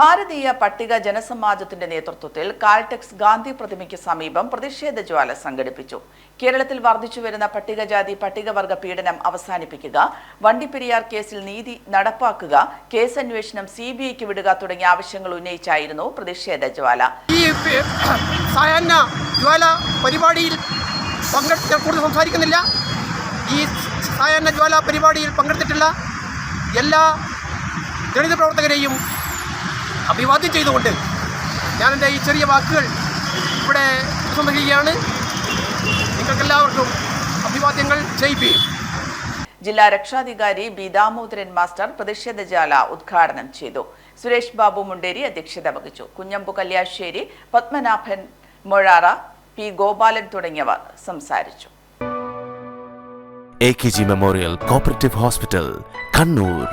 ഭാരതീയ പട്ടിക ജനസമാജത്തിന്റെ നേതൃത്വത്തിൽ കാൽടെക്സ് ഗാന്ധി പ്രതിമയ്ക്ക് സമീപം പ്രതിഷേധ ജ്വാല സംഘടിപ്പിച്ചു. കേരളത്തിൽ വർദ്ധിച്ചുവരുന്ന പട്ടികജാതി പട്ടികവർഗ പീഡനം അവസാനിപ്പിക്കുക വണ്ടിപ്പെരിയാർ കേസിൽ നീതി നടപ്പാക്കുക കേസ് അന്വേഷണം സി ബി ഐക്ക് വിടുക തുടങ്ങിയ ആവശ്യങ്ങൾ ഉന്നയിച്ചായിരുന്നു പ്രതിഷേധ ജ്വാല. ജ്വാല പരിപാടിയിൽ സംസാരിക്കുന്നില്ല. ഈ ജ്വാല പരിപാടിയിൽ പങ്കെടുത്തിട്ടുള്ള എല്ലാ ദളിത് പ്രവർത്തകരെയും അഭിവാദ്യം ചെയ്തുകൊണ്ട് ഞാൻ എന്റെ ഈ ചെറിയ വാക്കുകൾ ഇവിടെ ഉപസംഹരിക്കുകയാണ് നിങ്ങൾക്കെല്ലാവർക്കും അഭിവാദ്യങ്ങൾ ജയിപ്പിക്കും ജില്ലാ രക്ഷാധികാരി ബി ദാമോദരൻ മാസ്റ്റർ പ്രതിഷേധജാല ഉദ്ഘാടനം ചെയ്തു. സുരേഷ് ബാബു മുണ്ടേരി അധ്യക്ഷത വഹിച്ചു. കുഞ്ഞമ്പു കല്യാശ്ശേരി പത്മനാഭൻ മൊഴാറ പി ഗോപാലൻ തുടങ്ങിയവർ സംസാരിച്ചു. A K G memorial cooperative hospital Kannur